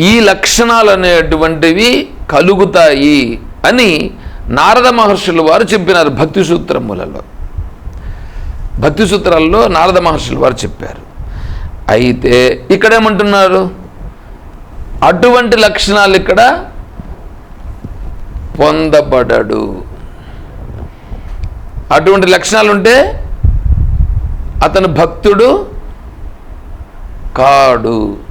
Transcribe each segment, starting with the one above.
ఈ లక్షణాలు అనేటువంటివి కలుగుతాయి అని నారద మహర్షులు వారు చెప్పినారు భక్తి సూత్రములలో. భక్తి సూత్రాల్లో నారద మహర్షులు వారు చెప్పారు. అయితే ఇక్కడేమంటున్నారు? అటువంటి లక్షణాలు ఇక్కడ పొందబడడు. అటువంటి లక్షణాలు ఉంటే అతను భక్తుడు కాడు.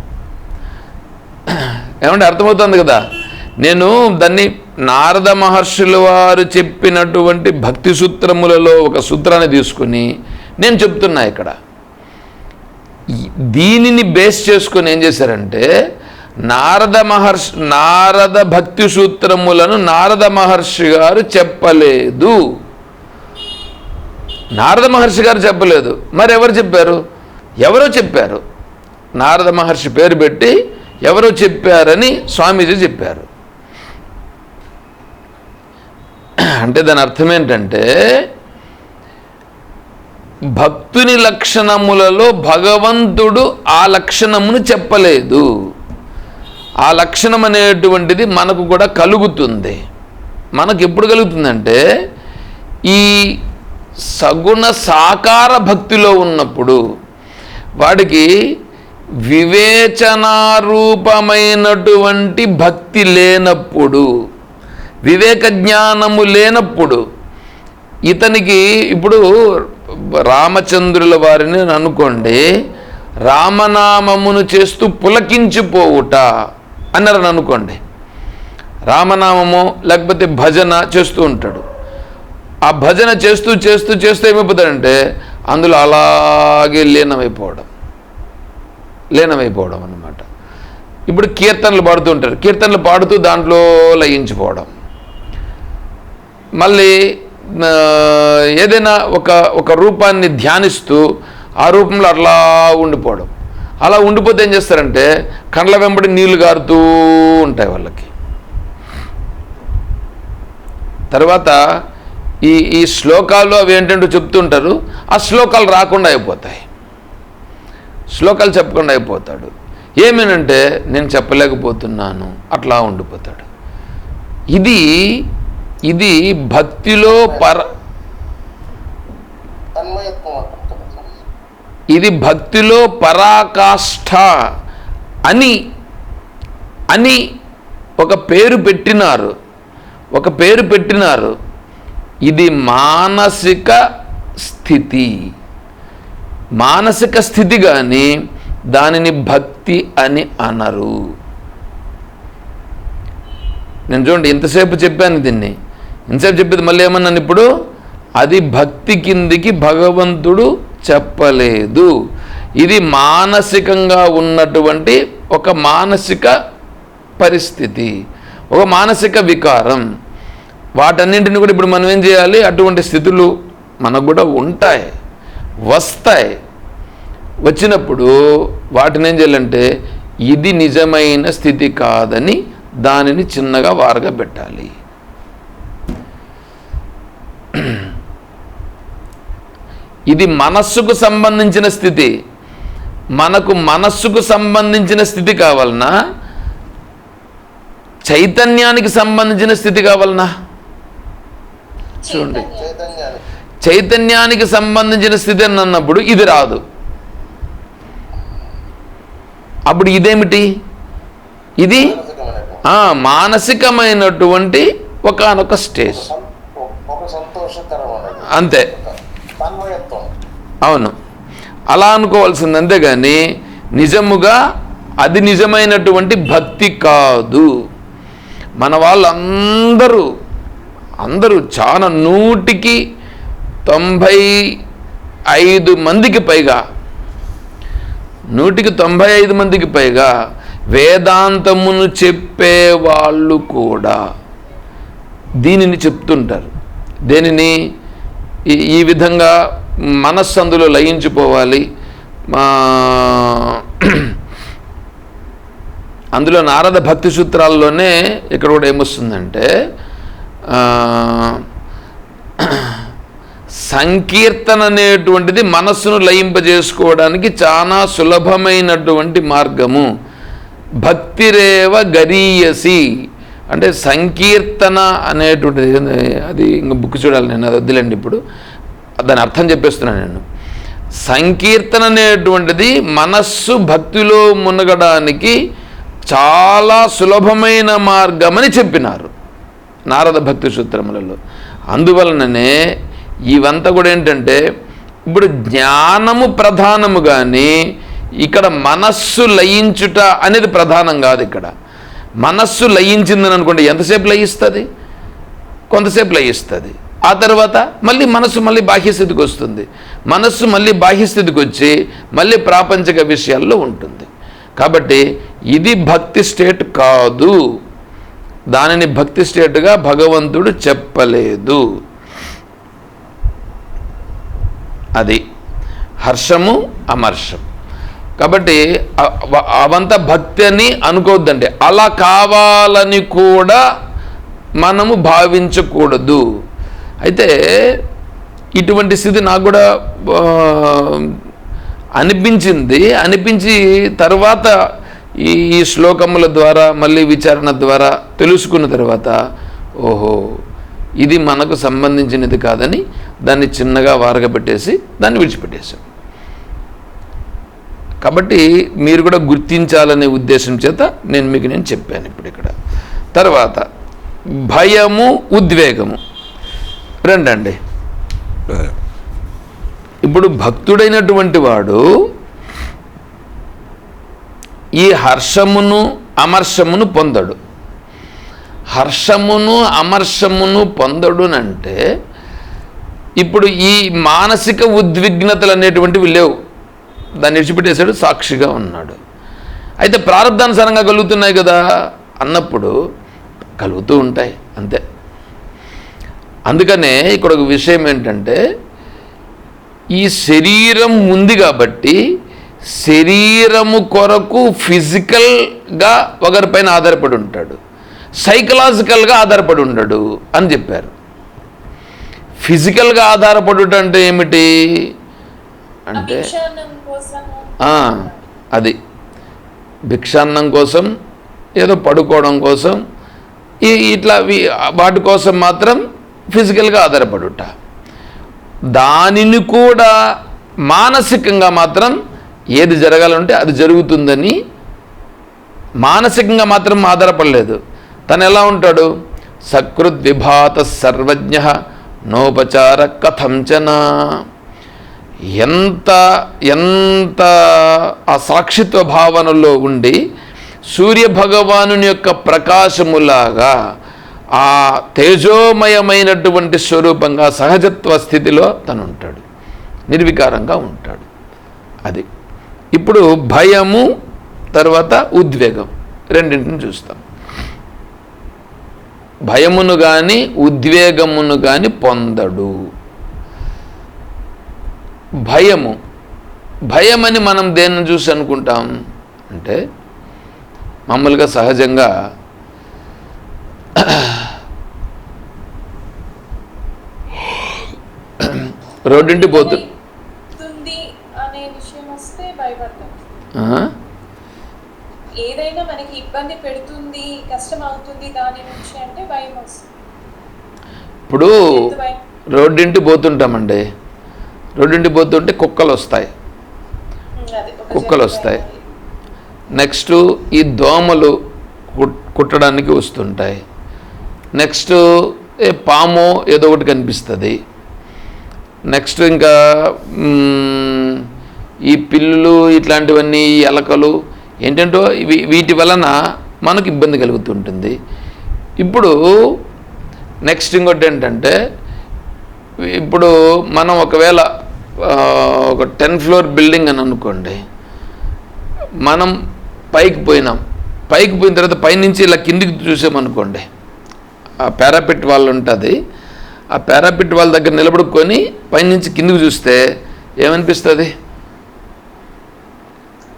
ఏమంటే అర్థమవుతుంది కదా? నేను దాన్ని నారద మహర్షుల వారు చెప్పినటువంటి భక్తి సూత్రములలో ఒక సూత్రాన్ని తీసుకుని నేను చెప్తున్నా ఇక్కడ. దీనిని బేస్ చేసుకొని ఏం చేశారంటే నారద మహర్షి నారద భక్తి సూత్రములను నారద మహర్షి గారు చెప్పలేదు. నారద మహర్షి గారు చెప్పలేదు. మరి ఎవరు చెప్పారు? ఎవరో చెప్పారు. నారద మహర్షి పేరు పెట్టి ఎవరో చెప్పారని స్వామీజీ చెప్పారు. అంటే దాని అర్థం ఏంటంటే భక్తుని లక్షణములలో భగవంతుడు ఆ లక్షణమును చెప్పలేదు. ఆ లక్షణం అనేటువంటిది మనకు కూడా కలుగుతుంది. మనకు ఎప్పుడు కలుగుతుందంటే ఈ సగుణ సాకార భక్తిలో ఉన్నప్పుడు వాడికి వివేచనారూపమైనటువంటి భక్తి లేనప్పుడు వివేక జ్ఞానము లేనప్పుడు ఇతనికి ఇప్పుడు రామచంద్రుల వారిని అనుకోండి రామనామమును చేస్తూ పులకించిపోవుట అన్నారని అనుకోండి. రామనామము లేకపోతే భజన చేస్తూ ఉంటాడు. ఆ భజన చేస్తూ చేస్తూ చేస్తూ ఏమైపోతాడంటే అందులో అలాగే లీనమైపోవడం. లీనమైపోవడం అన్నమాట. ఇప్పుడు కీర్తనలు పాడుతూ ఉంటారు. కీర్తనలు పాడుతూ దాంట్లో లయించిపోవడం. మళ్ళీ ఏదైనా ఒక ఒక రూపాన్ని ధ్యానిస్తూ ఆ రూపంలో అట్లా ఉండిపోవడం. అలా ఉండిపోతే ఏం చేస్తారంటే కండ్ల వెంబడి నీళ్ళు గారుతూ ఉంటాయి వాళ్ళకి. తర్వాత ఈ ఈ శ్లోకాలు అవి ఏంటంటే చెప్తుంటారు ఆ శ్లోకాలు రాకుండా అయిపోతాయి. శ్లోకాలు చెప్పకుండా అయిపోతాడు. ఏమేనంటే నేను చెప్పలేకపోతున్నాను అట్లా ఉండిపోతాడు. ఇది ఇది భక్తిలో పర ఇది భక్తిలో పరాకాష్ఠ అని అని ఒక పేరు పెట్టినారు. ఒక పేరు పెట్టినారు. ఇది మానసిక స్థితి. మానసిక స్థితి కానీ దానిని భక్తి అని అనరు. నేను చూడండి ఇంతసేపు చెప్పాను దీన్ని. ఇంతసేపు చెప్పేది మళ్ళీ ఏమన్నాను ఇప్పుడు? అది భక్తి కిందికి భగవంతుడు చెప్పలేదు. ఇది మానసికంగా ఉన్నటువంటి ఒక మానసిక పరిస్థితి ఒక మానసిక వికారం. వాటన్నింటిని కూడా ఇప్పుడు మనం ఏం చేయాలి? అటువంటి స్థితులు మనకు కూడా ఉంటాయి. వస్తాయి. వచ్చినప్పుడు వాటిని ఏం చేయాలంటే ఇది నిజమైన స్థితి కాదని దానిని చిన్నగా వారగా పెట్టాలి. ఇది మనస్సుకు సంబంధించిన స్థితి. మనకు మనస్సుకు సంబంధించిన స్థితి కావాలనా చైతన్యానికి సంబంధించిన స్థితి కావాలనా చూడండి. చైతన్యానికి సంబంధించిన స్థితి అని అన్నప్పుడు ఇది రాదు. అప్పుడు ఇదేమిటి? ఇది మానసికమైనటువంటి ఒకనొక స్టేజ్. అంతే. అవును. అలా అనుకోవాల్సింది అంతేగాని నిజముగా అది నిజమైనటువంటి భక్తి కాదు. మన వాళ్ళందరూ అందరూ చాలా నూటికి తొంభై ఐదు మందికి పైగా నూటికి తొంభై ఐదు మందికి పైగా వేదాంతమును చెప్పే వాళ్ళు కూడా దీనిని చెప్తుంటారు. దేనిని? ఈ ఈ విధంగా మనస్సు అందులో లయించిపోవాలి. మా అందులో నారద భక్తి సూత్రాల్లోనే ఇక్కడ కూడా ఏమొస్తుందంటే సంకీర్తన అనేటువంటిది మనస్సును లయింపజేసుకోవడానికి చాలా సులభమైనటువంటి మార్గము. భక్తిరేవ గరీయసి. అంటే సంకీర్తన అనేటువంటిది అది ఇంకా బుక్ చూడాలి నేను అది వద్దులేండి ఇప్పుడు. దాని అర్థం చెప్పేస్తున్నాను నేను. సంకీర్తన అనేటువంటిది మనస్సు భక్తిలో మునగడానికి చాలా సులభమైన మార్గమని చెప్పినారు. నారద భక్తి సూత్రములలో. అందువలననే ఇవంతా కూడా ఏంటంటే ఇప్పుడు జ్ఞానము ప్రధానము కానీ ఇక్కడ మనస్సు లయించుట అనేది ప్రధానం కాదు ఇక్కడ. మనస్సు లయించిందని అనుకోండి ఎంతసేపు లయిస్తుంది? కొంతసేపు లయిస్తుంది. ఆ తర్వాత మళ్ళీ మనస్సు మళ్ళీ బాహ్యస్థితికి వస్తుంది. మనస్సు మళ్ళీ బాహ్యస్థితికి వచ్చి మళ్ళీ ప్రాపంచిక విషయాల్లో ఉంటుంది. కాబట్టి ఇది భక్తి స్టేట్ కాదు. దానిని భక్తి స్టేట్గా భగవంతుడు చెప్పలేదు. అది హర్షము అమర్షం. కాబట్టి అవంతా భక్తి అని అనుకోవద్దండి. అలా కావాలని కూడా మనము భావించకూడదు. అయితే ఇటువంటి స్థితి నాకు కూడా అనిపించింది. అనిపించి తర్వాత ఈ ఈ శ్లోకముల ద్వారా మళ్ళీ విచారణ ద్వారా తెలుసుకున్న తర్వాత ఓహో ఇది మనకు సంబంధించినది కాదని దాన్ని చిన్నగా వారగబెట్టేసి దాన్ని విడిచిపెట్టేశాం కాబట్టి మీరు కూడా గుర్తించాలనే ఉద్దేశం చేత నేను మీకు నేను చెప్పాను ఇప్పుడు ఇక్కడ. తర్వాత భయము ఉద్వేగము. రెండండి. ఇప్పుడు భక్తుడైనటువంటి వాడు ఈ హర్షమును అమర్షమును పొందడు. హర్షమును అమర్షమును పొందడునంటే ఇప్పుడు ఈ మానసిక ఉద్విగ్నతలు అనేటువంటివి లేవు. దాన్ని విడిచిపెట్టేశాడు సాక్షిగా ఉన్నాడు. అయితే ప్రారంధానుసారంగా కలుగుతున్నాయి కదా అన్నప్పుడు కలుగుతూ ఉంటాయి అంతే. అందుకనే ఇక్కడ ఒక విషయం ఏంటంటే ఈ శరీరం ఉంది కాబట్టి శరీరము కొరకు ఫిజికల్గా ఒకరిపైన ఆధారపడి ఉంటాడు. సైకలాజికల్గా ఆధారపడి ఉండడు అని చెప్పారు. ఫిజికల్గా ఆధారపడుట అంటే ఏమిటి అంటే అది. భిక్షాన్నం కోసం ఏదో పడుకోవడం కోసం ఇట్లా వాటి కోసం మాత్రం ఫిజికల్గా ఆధారపడుట. దానిని కూడా మానసికంగా మాత్రం ఏది జరగాలంటే అది జరుగుతుందని మానసికంగా మాత్రం ఆధారపడలేదు. తను ఎలా ఉంటాడు? సకృద్ విభాత సర్వజ్ఞ నోపచార కథంచన ఎంత ఎంత ఆ సాక్షిత్వ భావనలో ఉండి సూర్య భగవానుని యొక్క ప్రకాశములాగా ఆ తేజోమయమైనటువంటి స్వరూపంగా సహజత్వ స్థితిలో తను ఉంటాడు నిర్వికారంగా ఉంటాడు. అది. ఇప్పుడు భయము తర్వాత ఉద్వేగం. రెండింటిని చూస్తాం. భయమును కానీ ఉద్వేగమును కానీ పొందడు. భయము. భయమని మనం దేన్ని చూసి అనుకుంటాం? అంటే మామూలుగా సహజంగా రోడ్డింటి పోతు అవుతుంది అనే విషయం వస్తే భయపడతాం ఆ? ఏదైనా మనకి ఇబ్బంది పెడుతుంది కష్టం అవుతుంది దాని నుంచి అంటే భయం వస్తుంది. ఇప్పుడు? రోడ్డింటి పోతుంటామండి. రోడ్డింటి పోతుంటే కుక్కలు వస్తాయి. కుక్కలు వస్తాయి. నెక్స్ట్ ఈ దోమలు కుట్- కుట్టడానికి వస్తుంటాయి. నెక్స్ట్ ఏ పాము ఏదో ఒకటి కనిపిస్తుంది. నెక్స్ట్ ఇంకా ఈ పిల్లులు ఇట్లాంటివన్నీ ఎలకలు ఏంటంటో ఇవి వీటి వలన మనకు ఇబ్బంది కలుగుతుంటుంది. ఇప్పుడు నెక్స్ట్ ఇంకోటి ఏంటంటే ఇప్పుడు మనం ఒకవేళ ఒక టెన్ ఫ్లోర్ బిల్డింగ్ అని అనుకోండి మనం పైకి పోయినాం. పైకి పోయిన తర్వాత పైనుంచి ఇలా కిందికి చూసామనుకోండి ఆ పారాపిట్ వాళ్ళు ఉంటుంది. ఆ పారాపిట్ వాళ్ళ దగ్గర నిలబడుకొని పైనుంచి కిందికి చూస్తే ఏమనిపిస్తుంది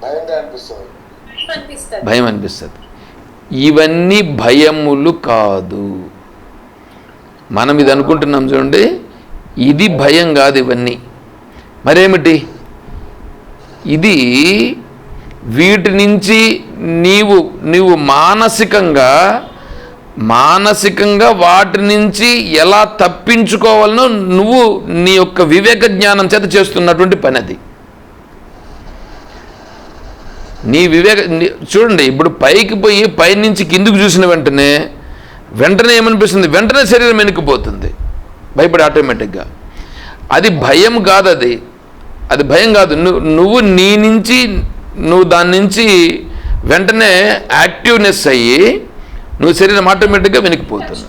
భయంగా అనిపిస్తుంది భయం అనిపిస్తుంది. ఇవన్నీ భయములు కాదు. మనం ఇది అనుకుంటున్నాం చూడండి ఇది భయం కాదు ఇవన్నీ. మరేమిటి? ఇది వీటి నుంచి నీవు నీవు మానసికంగా మానసికంగా వాటి నుంచి ఎలా తప్పించుకోవాలనో నువ్వు నీ యొక్క వివేక జ్ఞానం చేత చేస్తున్నటువంటి పని అది. నీ వివేక చూడండి ఇప్పుడు పైకి పోయి పైనుంచి కిందికి చూసిన వెంటనే వెంటనే ఏమనిపిస్తుంది? వెంటనే శరీరం వెనుకపోతుంది. భయపడి ఆటోమేటిక్గా అది భయం కాదు అది అది భయం కాదు. నువ్వు నువ్వు నీ నుంచి నువ్వు దాని నుంచి వెంటనే యాక్టివ్నెస్ అయ్యి నువ్వు శరీరం ఆటోమేటిక్గా వెనికిపోతుంది.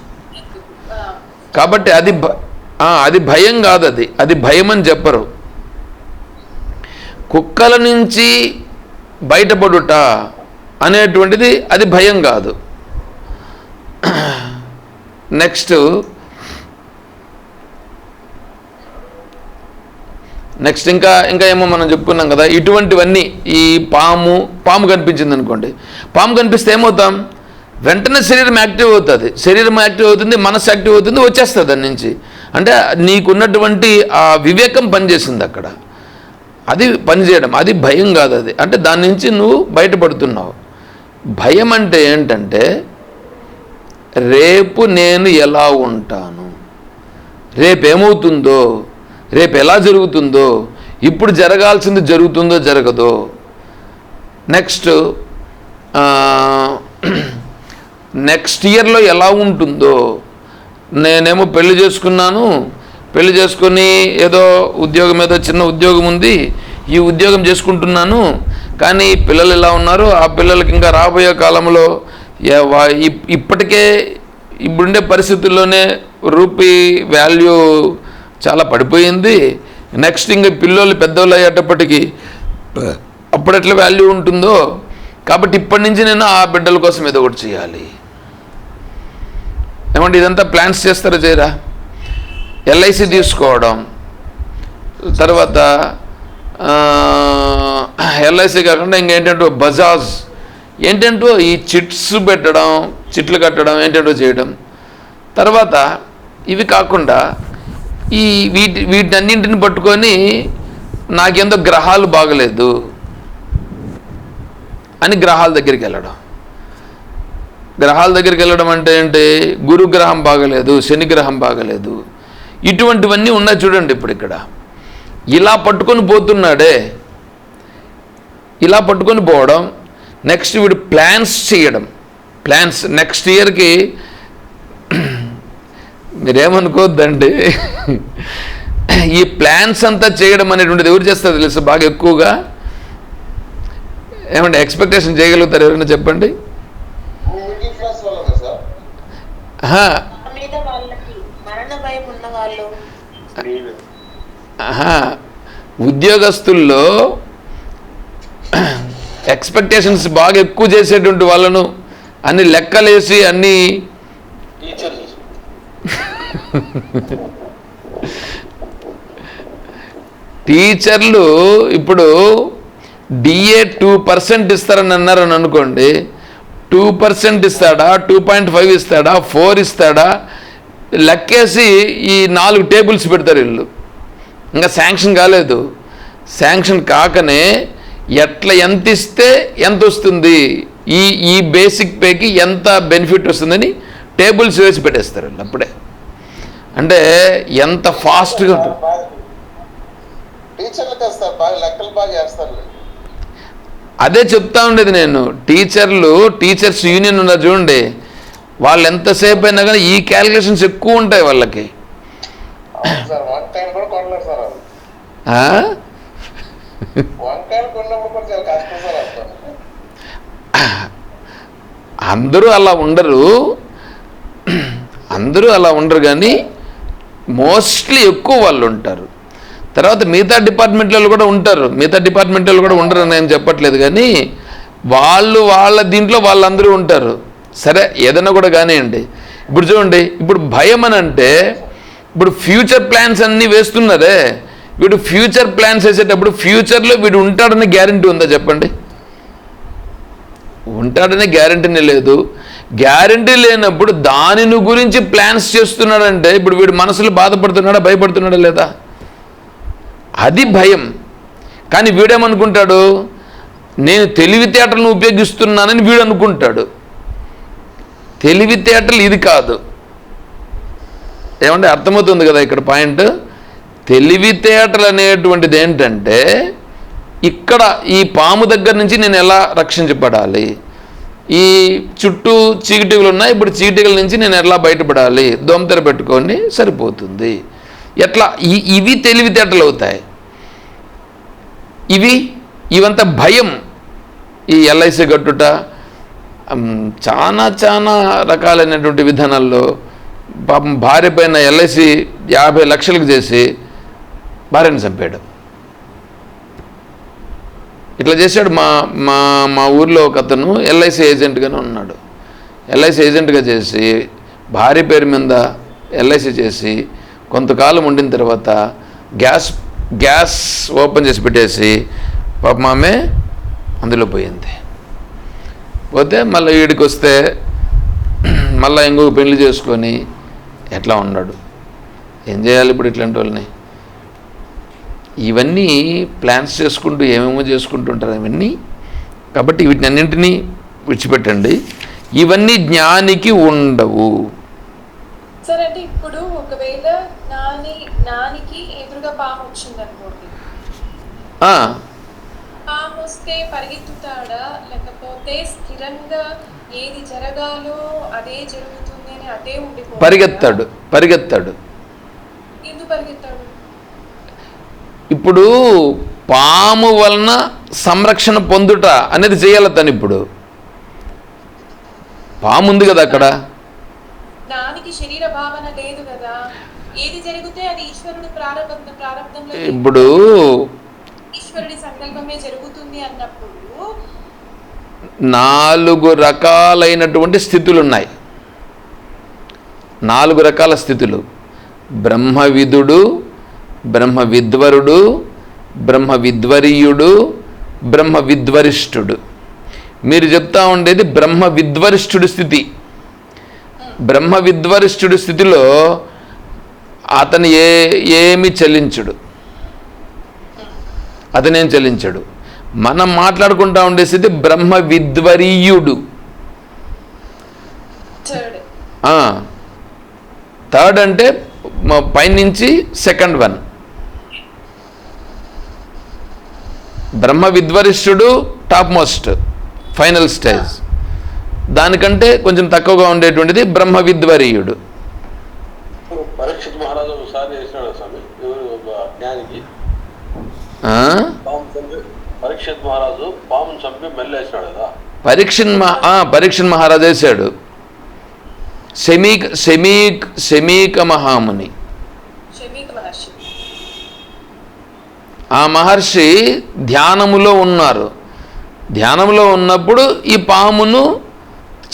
కాబట్టి అది భ- అది భయం కాదు అది అది భయం అని చెప్పరు. కుక్కల నుంచి బయటపడుట అనేటువంటిది అది భయం కాదు. నెక్స్ట్ నెక్స్ట్ ఇంకా ఇంకా ఏమో మనం చెప్పుకున్నాం కదా ఇటువంటివన్నీ ఈ పాము పాము కనిపించింది అనుకోండి. పాము కనిపిస్తే ఏమవుతాం? వెంటనే శరీరం యాక్టివ్ అవుతుంది. శరీరం యాక్టివ్ అవుతుంది మనసు యాక్టివ్ అవుతుంది వచ్చేస్తుంది దాని నుంచి. అంటే నీకున్నటువంటి ఆ వివేకం పనిచేసింది అక్కడ. అది పనిచేయడం అది భయం కాదు అది. అంటే దాని నుంచి నువ్వు బయటపడుతున్నావు. భయం అంటే ఏంటంటే రేపు నేను ఎలా ఉంటాను? రేపేమవుతుందో? రేపు ఎలా జరుగుతుందో? ఇప్పుడు జరగాల్సింది జరుగుతుందో జరగదో? నెక్స్ట్ నెక్స్ట్ ఇయర్లో ఎలా ఉంటుందో? నేనేమో పెళ్ళి చేసుకున్నాను పెళ్ళి చేసుకొని ఏదో ఉద్యోగం ఏదో చిన్న ఉద్యోగం ఉంది ఈ ఉద్యోగం చేసుకుంటున్నాను. కానీ పిల్లలు ఎలా ఉన్నారు ఆ పిల్లలకి ఇంకా రాబోయే కాలంలో ఇప్- ఇప్పటికే ఇప్పుడుండే పరిస్థితుల్లోనే రూపీ వాల్యూ చాలా పడిపోయింది. నెక్స్ట్ ఇంకా పిల్లలు పెద్దోళ్ళు అయ్యేటప్పటికీ అప్పుడు ఎట్లా వాల్యూ ఉంటుందో కాబట్టి ఇప్పటి నుంచి నేను ఆ బిడ్డల కోసం ఏదో ఒకటి చేయాలి. ఏమంటే ఇదంతా ప్లాన్స్ చేస్తారా చేయరా? ఎల్ఐసి తీసుకోవడం తర్వాత ఎల్ఐసి కాకుండా ఇంకేంటంటే బజాజ్ ఏంటంటో ఈ చిట్స్ పెట్టడం చిట్లు కట్టడం ఏంటంటో చేయడం. తర్వాత ఇవి కాకుండా ఈ వీటి వీటన్నింటిని పట్టుకొని నాకేందో గ్రహాలు బాగలేదు అని గ్రహాల దగ్గరికి వెళ్ళడం. గ్రహాల దగ్గరికి వెళ్ళడం అంటే ఏంటి? గురుగ్రహం బాగలేదు శని గ్రహం బాగలేదు. ఇటువంటివన్నీ ఉన్నాయి చూడండి ఇప్పుడు ఇక్కడ. ఇలా పట్టుకొని పోతున్నాడే. ఇలా పట్టుకొని పోవడం నెక్స్ట్ వీడు ప్లాన్స్ చేయడం. ప్లాన్స్ నెక్స్ట్ ఇయర్కి మీరేమనుకోవద్దండి ఈ ప్లాన్స్ అంతా చేయడం అనేటువంటిది ఎవరు చేస్తారు తెలుసు? బాగా ఎక్కువగా. ఏమంటే ఎక్స్పెక్టేషన్ చేయగలుగుతారు ఎవరైనా చెప్పండి మిడిల్ క్లాస్ వాళ్ళనే సార్ ఆహా, మీద వాళ్ళకి మరణ భయం ఉన్న వాళ్ళు ఆహా. ఉద్యోగస్తుల్లో ఎక్స్పెక్టేషన్స్ బాగా ఎక్కువ చేసేటువంటి వాళ్ళను అన్ని లెక్కలేసి అన్ని టీచర్లు ఇప్పుడు డిఏ టూ పర్సెంట్ ఇస్తారని అన్నారని అనుకోండి టూ పర్సెంట్ ఇస్తాడా టూ పాయింట్ ఫైవ్ ఇస్తాడా ఫోర్ ఇస్తాడా లెక్కేసి ఈ నాలుగు టేబుల్స్ పెడతారు వీళ్ళు ఇంకా శాంక్షన్ కాలేదు. శాంక్షన్ కాకనే ఎట్లా ఎంత ఇస్తే ఎంత వస్తుంది? ఈ ఈ బేసిక్ పేకి ఎంత బెనిఫిట్ వస్తుందని టేబుల్స్ వేసి పెట్టేస్తారు వీళ్ళు అప్పుడే. అంటే ఎంత ఫాస్ట్గా అదే చెప్తా ఉండేది నేను. టీచర్లు టీచర్స్ యూనియన్ ఉన్నారు చూడండి. వాళ్ళు ఎంతసేపు అయినా కానీ ఈ క్యాలిక్యులేషన్స్ ఎక్కువ ఉంటాయి వాళ్ళకి. అందరూ అలా ఉండరు. అందరూ అలా ఉండరు కానీ మోస్ట్లీ ఎక్కువ వాళ్ళు ఉంటారు. తర్వాత మిగతా డిపార్ట్మెంట్లలో కూడా ఉంటారు. మిగతా డిపార్ట్మెంట్లో కూడా ఉండరు అని నేను చెప్పట్లేదు కానీ వాళ్ళు వాళ్ళ దీంట్లో వాళ్ళందరూ ఉంటారు. సరే ఏదైనా కూడా కానివ్వండి. ఇప్పుడు చూడండి ఇప్పుడు భయం అని అంటే ఇప్పుడు ఫ్యూచర్ ప్లాన్స్ అన్నీ వేస్తున్నారే. వీడు ఫ్యూచర్ ప్లాన్స్ వేసేటప్పుడు ఫ్యూచర్లో వీడు ఉంటాడని గ్యారంటీ ఉందా చెప్పండి? ఉంటాడనే గ్యారంటీనే లేదు. గ్యారంటీ లేనప్పుడు దానిని గురించి ప్లాన్స్ చేస్తున్నాడంటే ఇప్పుడు వీడు మనసులో బాధపడుతున్నాడా భయపడుతున్నాడా లేదా? అది భయం. కానీ వీడేమనుకుంటాడు? నేను తెలివితేటలను ఉపయోగిస్తున్నానని వీడు అనుకుంటాడు. తెలివితేటలు ఇది కాదు. ఏమంటే అర్థమవుతుంది కదా ఇక్కడ పాయింట్? తెలివితేటలు అనేటువంటిది ఏంటంటే ఇక్కడ ఈ పాము దగ్గర నుంచి నేను ఎలా రక్షించబడాలి? ఈ చుట్టూ చీకటిగలు ఉన్నాయి ఇప్పుడు చీకటిగల నుంచి నేను ఎలా బయటపడాలి? దోమతెర పెట్టుకొని సరిపోతుంది. ఎట్లా? ఇవి తెలివితేటలు అవుతాయి. ఇవి ఇవంతా భయం. ఈ ఎల్ఐసి కట్టుట చాలా చాలా రకాలైనటువంటి విధానాల్లో పాపం భార్య పైన ఎల్ఐసి యాభై లక్షలకు చేసి భార్యను చంపాడు ఇట్లా చేశాడు మా మా మా ఊర్లో ఒక అతను ఎల్ఐసి ఏజెంట్గానే ఉన్నాడు. ఎల్ఐసి ఏజెంట్గా చేసి భార్య పేరు మీద ఎల్ఐసి చేసి కొంతకాలం ఉండిన తర్వాత గ్యాస్ గ్యాస్ ఓపెన్ చేసి పెట్టేసి పాపం ఆమె అందులో పోయింది. పోతే మళ్ళీ వీడికి వస్తే మళ్ళీ ఇంకొక పెళ్ళి చేసుకొని ఎట్లా ఉన్నాడు ఏం చేయాలి ఇప్పుడు ఇట్లాంటి వాళ్ళని? ఇవన్నీ ప్లాన్స్ చేసుకుంటూ ఏమేమో చేసుకుంటుంటారు ఇవన్నీ కాబట్టి వీటిని అన్నింటినీ విడిచిపెట్టండి. ఇవన్నీ జ్ఞానికి ఉండవు. సార్ అంటే ఇప్పుడు ఒకవేళ నాని నానికి ఎదురుగా పాము వచ్చింది అనుకోండి ఆ, పాము వస్తే పరిగెత్తుతాడా? లేకపోతే స్థిరంగా ఏది జరగాలో అదే జరుగుతుంది అని అదే ఉండిపో. పరిగెత్తాడు పరిగెత్తాడు. ఎందుకు పరిగెత్తాడు? ఇప్పుడు పాము వలన సంరక్షణ పొందుట అనేది చేయాలి తను ఇప్పుడు. పాము ఉంది కదా అక్కడ. నానికి శరీర భావన లేదు కదా. ఏది జరిగితే అది ఈశ్వరుడి ప్రారంభం ప్రారంభంలో ఇప్పుడు ఈశ్వరుడి సంకల్పమే జరుగుతుంది అన్నప్పుడు నాలుగు రకాలైనటువంటి స్థితులు ఉన్నాయి నాలుగు రకాల స్థితులు. బ్రహ్మవిదుడు బ్రహ్మ విద్వరుడు బ్రహ్మ విద్వరీయుడు బ్రహ్మ విద్వరిష్ఠుడు మీరు చెప్తా ఉండేది బ్రహ్మ విద్వరిష్ఠుడు స్థితి. బ్రహ్మ విద్వరిష్ఠుడు స్థితిలో అతను ఏ ఏమి చెల్లించుడు? అతనేం చెల్లించడు. మనం మాట్లాడుకుంటా ఉండే స్థితి బ్రహ్మ విద్వరీయుడు. థర్డ్ ఆ, థర్డ్ అంటే పైనుంచి సెకండ్ వన్ బ్రహ్మ విద్వరిష్ఠుడు టాప్ మోస్ట్ ఫైనల్ స్టేజ్ దానికంటే కొంచెం తక్కువగా ఉండేటువంటిది బ్రహ్మ విద్వరీయుడు. పరీక్షిత్ మహారాజు ఒకసారి చేసినాడు స్వామి? జ్ఞానికి? పరీక్షిత్ మహారాజు పాము చంపి మెల్లేసినాడు కదా. పరీక్షన్ పరీక్షన్ మహారాజు వేశాడు. శమీక్ శమీక్ శమీక మహాముని. ఆ మహర్షి ధ్యానములో ఉన్నారు. ధ్యానంలో ఉన్నప్పుడు ఈ పామును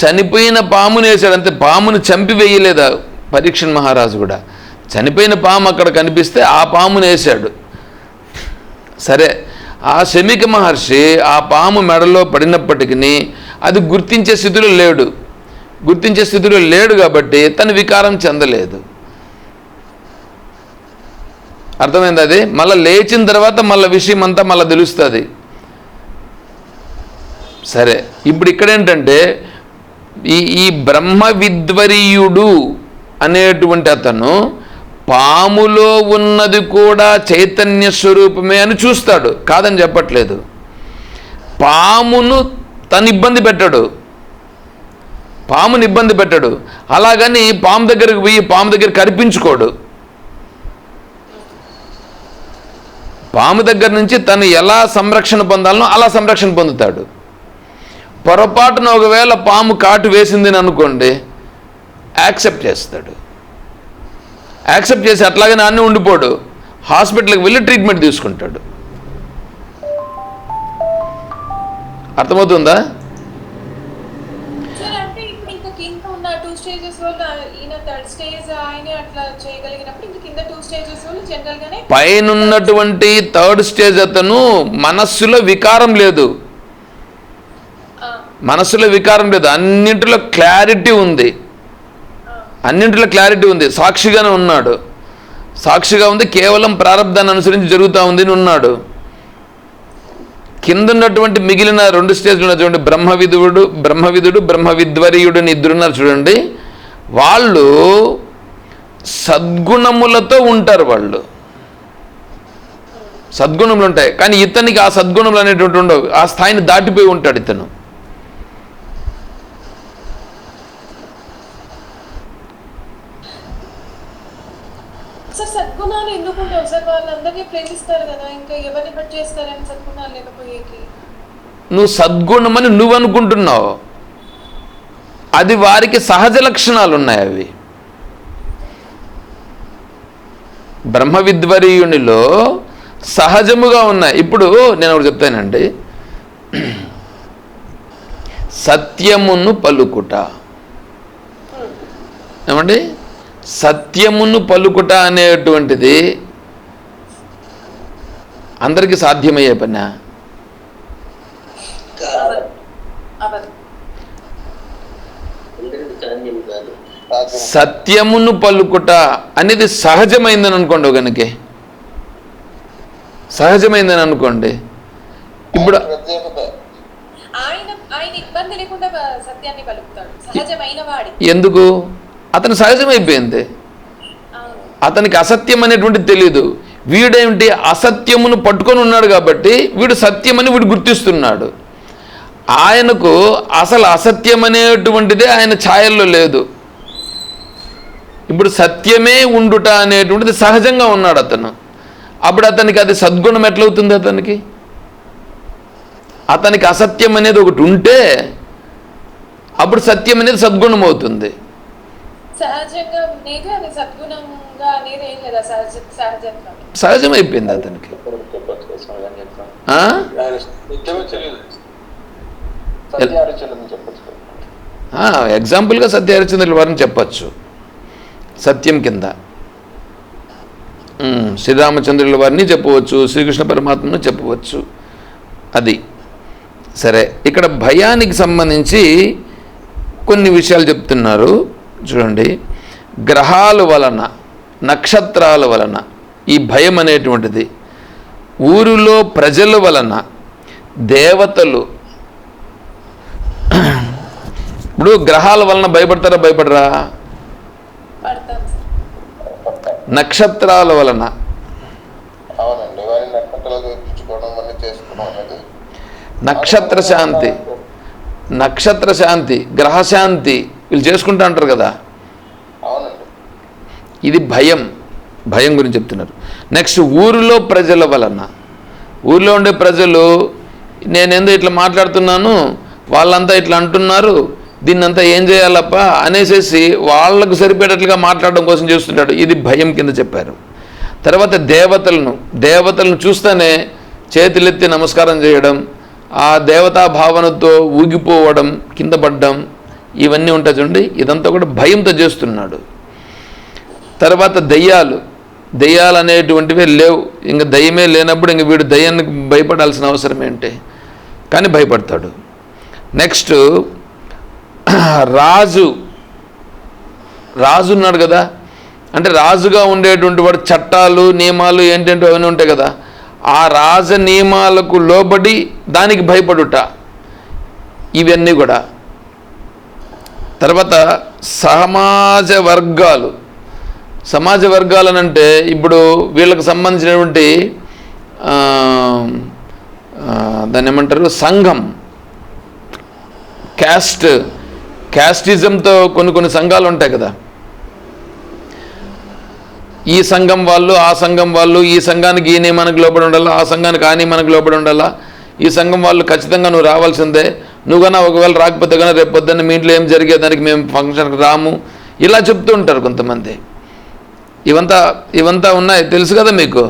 చనిపోయిన పాముని వేశాడు. అంతే పామును చంపివేయలేదా పరీక్షణ్ మహారాజు కూడా? చనిపోయిన పాము అక్కడ కనిపిస్తే ఆ పాముని వేశాడు. సరే ఆ శమిక మహర్షి ఆ పాము మెడలో పడినప్పటికీ అది గుర్తించే స్థితిలో లేడు. గుర్తించే స్థితిలో లేడు కాబట్టి తను వికారం చెందలేదు. అర్థమైంది అది? మళ్ళీ లేచిన తర్వాత మళ్ళీ విషయం అంతా మళ్ళీ తెలుస్తుంది. సరే ఇప్పుడు ఇక్కడ ఏంటంటే ఈ ఈ బ్రహ్మ విద్వరీయుడు అనేటువంటి అతను పాములో ఉన్నది కూడా చైతన్య స్వరూపమే అని చూస్తాడు. కాదని చెప్పట్లేదు. పామును తను ఇబ్బంది పెట్టాడు. పాముని ఇబ్బంది పెట్టాడు. అలాగని పాము దగ్గరికి పోయి పాము దగ్గర కనిపించుకోడు పాము దగ్గర నుంచి తను ఎలా సంరక్షణ పొందాలనో అలా సంరక్షణ పొందుతాడు. పొరపాటున ఒకవేళ పాము కాటు వేసింది అని అనుకోండి యాక్సెప్ట్ చేస్తాడు. యాక్సెప్ట్ చేసి అట్లాగనే అన్నీ ఉండిపోడు. హాస్పిటల్కి వెళ్ళి ట్రీట్మెంట్ తీసుకుంటాడు. అర్థమవుతుందా? సార్ అంటే ఇప్పుడు ఇంకా కింద ఉన్న టూ స్టేజెస్ వల్ల ఈయన థర్డ్ స్టేజ్ అతను మనస్సులో వికారం లేదు. మనస్సులో వికారం లేదు. అన్నింటిలో క్లారిటీ ఉంది. అన్నింటిలో క్లారిటీ ఉంది. సాక్షిగానే ఉన్నాడు. సాక్షిగా ఉంది కేవలం ప్రారంధాన్ని అనుసరించి జరుగుతూ ఉంది ఉన్నాడు. కింద ఉన్నటువంటి మిగిలిన రెండు స్టేజ్లు ఉన్నారు చూడండి బ్రహ్మవిధుడు బ్రహ్మవిధుడు బ్రహ్మవిద్వరీయుడు అని ఇద్దరున్నారు చూడండి. వాళ్ళు సద్గుణములతో ఉంటారు వాళ్ళు. సద్గుణములు ఉంటాయి. కానీ ఇతనికి ఆ సద్గుణములు అనేటువంటి ఉండవు. ఆ స్థాయిని దాటిపోయి ఉంటాడు ఇతను సార్ సద్గుణాలు ఎందుకు ఉండవు సార్ వాళ్ళందరినీ ప్రేమిస్తారు కదా ఇంకా ఎవరిని హట్ చేస్తారని సద్గుణాలు లేకపోయేకి? నువ్వు సద్గుణమని నువ్వు అనుకుంటున్నావు. అది వారికి సహజ లక్షణాలు ఉన్నాయి అవి. బ్రహ్మ విద్వరీయునిలో సహజముగా ఉన్నాయి. ఇప్పుడు నేను ఒకటి చెప్తానండి. సత్యమును పలుకుట. ఏమండి? సత్యమును పలుకుట అనేటువంటిది అందరికీ సాధ్యమయ్యే పనా. సత్యమును పలుకుట అనేది సహజమైందని అనుకోండి కనుకే సహజమైందని అనుకోండి. ఇప్పుడు ఎందుకు? అతను సహజమైపోయింది. అతనికి అసత్యం అనేటువంటిది తెలియదు వీడేమిటి? అసత్యమును పట్టుకొని ఉన్నాడు కాబట్టి వీడు సత్యమని వీడు గుర్తిస్తున్నాడు. ఆయనకు అసలు అసత్యం అనేటువంటిదే ఆయన ఛాయల్లో లేదు. ఇప్పుడు సత్యమే ఉండుట అనేటువంటిది సహజంగా ఉన్నాడు అతను. అప్పుడు అతనికి అది సద్గుణం ఎట్లవుతుంది అతనికి? అతనికి అసత్యం అనేది ఒకటి ఉంటే అప్పుడు సత్యం అనేది సద్గుణం అవుతుంది సహజంగా ఉండేది అది సద్గుణంగా అనేది ఏం లేదా సహజ సహజత్వం సహజమైపోయింది అతనికి. ఎగ్జాంపుల్గా సత్య హరిచంద్రుల వారిని చెప్పచ్చు. సత్యం కింద. శ్రీరామచంద్రుల వారిని చెప్పవచ్చు శ్రీకృష్ణ పరమాత్మను చెప్పవచ్చు. అది. సరే ఇక్కడ భయానికి సంబంధించి కొన్ని విషయాలు చెప్తున్నారు. చూడండి గ్రహాల వలన నక్షత్రాల వలన ఈ భయం అనేటువంటిది. ఊరిలో ప్రజల వలన దేవతలు ఇప్పుడు గ్రహాల వలన భయపడతారా భయపడరా? నక్షత్రాల వలన. నక్షత్ర శాంతి. నక్షత్ర శాంతి గ్రహశాంతి వీళ్ళు చేసుకుంటా అంటారు కదా? ఇది భయం. భయం గురించి చెప్తున్నారు. నెక్స్ట్ ఊరిలో ప్రజల వలన. ఊరిలో ఉండే ప్రజలు నేనేందో ఇట్లా మాట్లాడుతున్నాను వాళ్ళంతా ఇట్లా అంటున్నారు దీన్నంతా ఏం చేయాలప్ప అనేసేసి వాళ్ళకు సరిపడేట్లుగా మాట్లాడడం కోసం చేస్తుంటాడు. ఇది భయం కింద చెప్పారు. తర్వాత దేవతలను దేవతలను చూస్తేనే చేతులెత్తి నమస్కారం చేయడం ఆ దేవతా భావనతో ఊగిపోవడం కింద పడ్డం ఇవన్నీ ఉంటాయి చూడండి ఇదంతా కూడా భయంతో చేస్తున్నాడు. తర్వాత దయ్యాలు. దయ్యాలు అనేటువంటివి లేవు. ఇంక దయ్యమే లేనప్పుడు ఇంక వీడు దయ్యానికి భయపడాల్సిన అవసరం ఏంటి? కానీ భయపడతాడు. నెక్స్ట్ రాజు. రాజు ఉన్నాడు కదా. అంటే రాజుగా ఉండేటువంటి వాడు చట్టాలు నియమాలు ఏంటంటే అవన్నీ ఉంటాయి కదా. ఆ రాజ నియమాలకు లోబడి దానికి భయపడుట. ఇవన్నీ కూడా. తర్వాత సమాజ వర్గాలు సమాజ వర్గాలనంటే ఇప్పుడు వీళ్ళకి సంబంధించినటువంటి దాన్ని ఏమంటారు సంఘం. క్యాస్ట్. క్యాస్టిజంతో కొన్ని కొన్ని సంఘాలు ఉంటాయి కదా. ఈ సంఘం వాళ్ళు ఆ సంఘం వాళ్ళు ఈ సంఘానికి ఈ నియమానికి లోబడి ఉండాలా ఆ సంఘానికి ఆ నియమానికి లోబడి ఉండాలా? ఈ సంఘం వాళ్ళు ఖచ్చితంగా నువ్వు రావాల్సిందే. నువ్వు కన్నా ఒకవేళ రాకపోతే కానీ రేపు పొద్దున్న మీ ఇంట్లో ఏం జరిగేదానికి మేము ఫంక్షన్కి రాము. ఇలా చెప్తూ ఉంటారు కొంతమంది. ఇవంతా ఇవంతా ఉన్నాయి. తెలుసు కదా మీకు?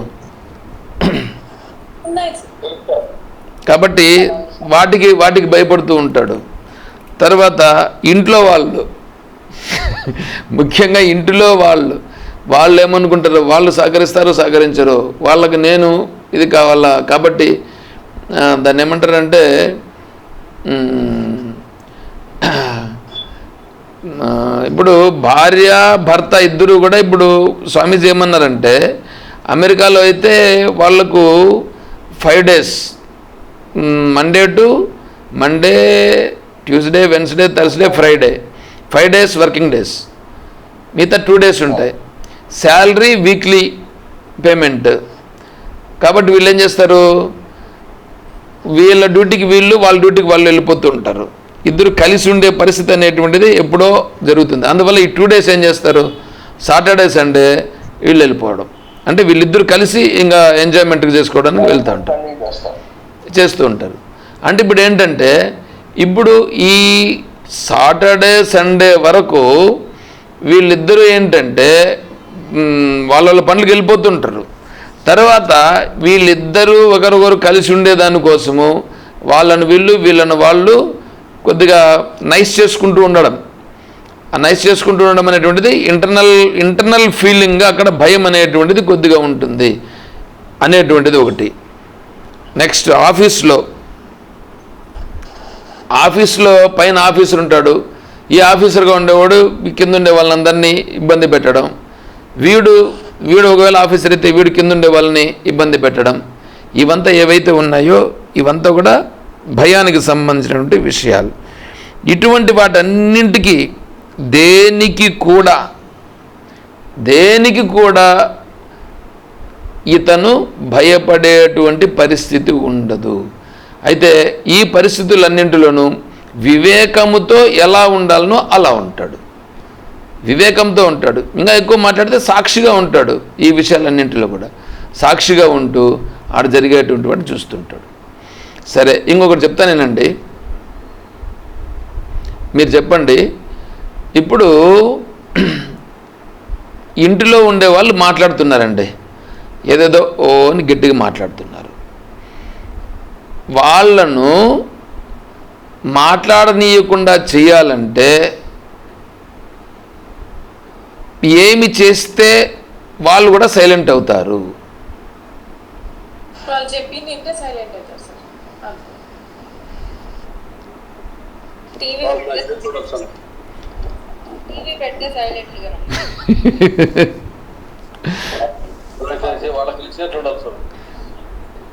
కాబట్టి వాటికి వాటికి భయపడుతూ ఉంటాడు. తర్వాత ఇంట్లో వాళ్ళు ముఖ్యంగా ఇంటిలో వాళ్ళు వాళ్ళు ఏమనుకుంటారు వాళ్ళు సహకరిస్తారు సహకరించరు వాళ్ళకి నేను ఇది కావాలా? కాబట్టి దాన్ని ఏమంటారంటే ఇప్పుడు భార్య భర్త ఇద్దరు కూడా ఇప్పుడు స్వామీజీ ఏమన్నారంటే అమెరికాలో అయితే వాళ్ళకు five days Monday to Monday Tuesday Wednesday Thursday Friday. Five days working days. మిగతా టూ డేస్ ఉంటాయి. Salary weekly payment. కాబట్టి వీళ్ళు ఏం చేస్తారు? వీళ్ళ డ్యూటీకి వీళ్ళు వాళ్ళ డ్యూటీకి వాళ్ళు వెళ్ళిపోతూ ఉంటారు ఇద్దరు కలిసి ఉండే పరిస్థితి అనేటువంటిది ఎప్పుడో జరుగుతుంది. అందువల్ల ఈ టూ డేస్ ఏం చేస్తారు? సాటర్డే సండే వీళ్ళు వెళ్ళిపోవడం. అంటే వీళ్ళిద్దరు కలిసి ఇంకా ఎంజాయ్మెంట్కి చేసుకోవడానికి వెళ్తూ ఉంటారు. చేస్తాం ఉంటారు. అంటే ఇప్పుడు ఏంటంటే ఇప్పుడు ఈ సాటర్డే సండే వరకు వీళ్ళిద్దరూ ఏంటంటే వాళ్ళ వాళ్ళ పనులకు వెళ్ళిపోతుంటారు. తర్వాత వీళ్ళిద్దరూ ఒకరికొకరు కలిసి ఉండేదానికోసము వాళ్ళను వీళ్ళు వీళ్ళను వాళ్ళు కొద్దిగా నైస్ చేసుకుంటూ ఉండడం. ఆ నైస్ చేసుకుంటూ ఉండడం అనేటువంటిది ఇంటర్నల్ ఇంటర్నల్ ఫీలింగ్ అక్కడ భయం అనేటువంటిది కొద్దిగా ఉంటుంది అనేటువంటిది ఒకటి. నెక్స్ట్ ఆఫీస్లో ఆఫీస్లో పైన ఆఫీసర్ ఉంటాడు. ఈ ఆఫీసర్గా ఉండేవాడు కింద ఉండే వాళ్ళందరినీ ఇబ్బంది పెట్టడం. వీడు వీడు ఒకవేళ ఆఫీసర్ అయితే వీడు కింద ఉండే వాళ్ళని ఇబ్బంది పెట్టడం. ఇవంతా ఏవైతే ఉన్నాయో ఇవంతా కూడా భయానికి సంబంధించినటువంటి విషయాలు. ఇటువంటి వాటన్నింటికి దేనికి కూడా దేనికి కూడా ఇతను భయపడేటువంటి పరిస్థితి ఉండదు. అయితే ఈ పరిస్థితులన్నింటిలోనూ వివేకముతో ఎలా ఉండాలనో అలా ఉంటాడు. వివేకంతో ఉంటాడు. ఇంకా ఎక్కువ మాట్లాడితే సాక్షిగా ఉంటాడు ఈ విషయాలన్నింటిలో కూడా. సాక్షిగా ఉంటూ ఆడ జరిగేటువంటి వాటిని చూస్తుంటాడు. సరే ఇంకొకటి చెప్తానేనండి మీరు చెప్పండి. ఇప్పుడు ఇంటిలో ఉండే వాళ్ళు మాట్లాడుతున్నారండి. ఏదేదో ఓ అని గట్టిగా మాట్లాడుతున్నారు. వాళ్ళను మాట్లాడనీయకుండా చేయాలంటే ఏమి చేస్తే వాళ్ళు కూడా సైలెంట్ అవుతారు.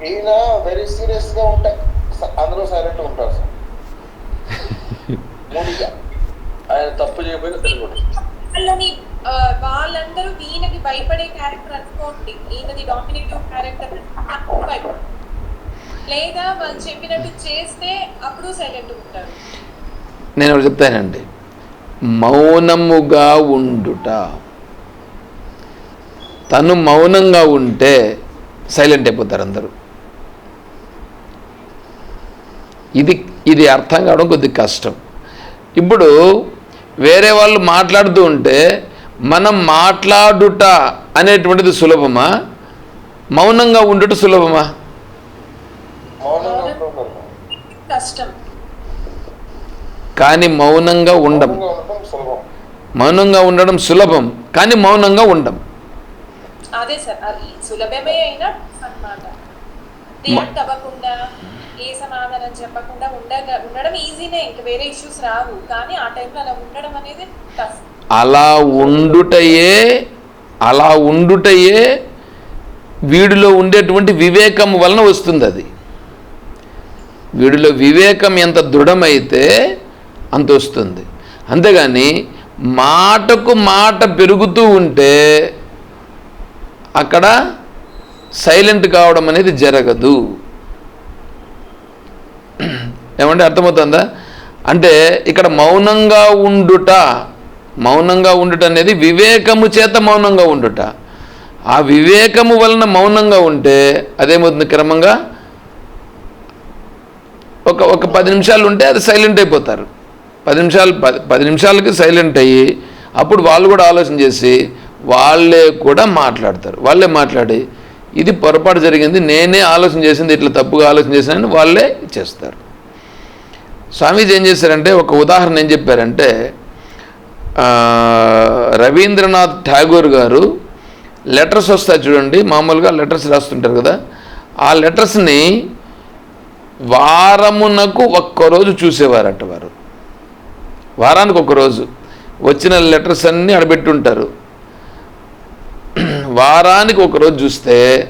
ఈయన వెరీ సీరియస్గా ఉంటాయి అందరూ సైలెంట్ ఉంటారు సార్. ఆయన తప్పు చేయకపోయినా ఆ, వాళ్ళందరూ ఈయనకి భయపడే క్యారెక్టర్ అనుకోండి. ఈయనది డామినేటివ్ క్యారెక్టర్ లేదా వాళ్ళు చెప్పినట్టు చేస్తే అప్పుడు సైలెంట్ ఉంటారు. నేను చెప్తానండి. మౌనముగా ఉండుట. తను మౌనంగా ఉంటే సైలెంట్ అయిపోతారు అందరూ. ఇది ఇది అర్థం కావడం కొద్దిగా కష్టం. ఇప్పుడు వేరే వాళ్ళు మాట్లాడుతూ ఉంటే మనం మాట్లాడుట అనేటువంటిది సులభమా? మౌనంగా ఉండుట సులభమా? మౌనంగా ఉంటారు కష్టం. కానీ మౌనంగా ఉండం. మౌనంగా ఉండటం సులభం. మౌనంగా ఉండడం సులభం కానీ మౌనంగా ఉండం. అదే సార్ అది సులభమే అయినా అన్నమాట. రియాక్ట్ అవ్వకుండా ఏ సమాధానం చెప్పకుండా ఉండ ఉండడం ఈజీనే ఇంకా వేరే ఇష్యూస్ రావు. కానీ ఆ టైంలో అలా ఉండడం అనేది టఫ్ అలా ఉండుటయే అలా ఉండుటయే వీడిలో ఉండేటువంటి వివేకం వలన వస్తుంది అది వీడిలో వివేకం ఎంత దృఢమైతే అంత వస్తుంది. అంతేగాని మాటకు మాట పెరుగుతూ ఉంటే అక్కడ సైలెంట్ కావడం అనేది జరగదు. ఏమంటే అర్థమవుతుందా? అంటే ఇక్కడ మౌనంగా ఉండుట మౌనంగా ఉండుట అనేది వివేకము చేత మౌనంగా ఉండుట. ఆ వివేకము వలన మౌనంగా ఉంటే అదేమవుతుంది క్రమంగా? ఒక ఒక పది నిమిషాలు ఉంటే అది సైలెంట్ అయిపోతారు. పది నిమిషాలు పది పది నిమిషాలకి సైలెంట్ అయ్యి అప్పుడు వాళ్ళు కూడా ఆలోచన చేసి వాళ్ళే కూడా మాట్లాడతారు. వాళ్ళే మాట్లాడి ఇది పొరపాటు జరిగింది నేనే ఆలోచన చేసింది ఇట్లా తప్పుగా ఆలోచన చేశానని వాళ్ళే చేస్తారు. స్వామీజీ ఏం చేశారంటే ఒక ఉదాహరణ ఏం చెప్పారంటే రవీంద్రనాథ్ ఠాగూర్ గారు లెటర్స్ వస్తాయి చూడండి మామూలుగా లెటర్స్ రాస్తుంటారు కదా. ఆ లెటర్స్ని వారమునకు ఒక్కరోజు చూసేవారట వారు. వారానికి ఒక రోజు వచ్చిన లెటర్స్ అన్నీ అడబెట్టుంటారు వారానికి ఒక రోజు చూస్తే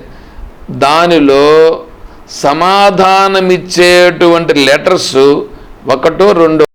దానిలో సమాధానమిచ్చేటువంటి లెటర్స్ ఒకటో రెండో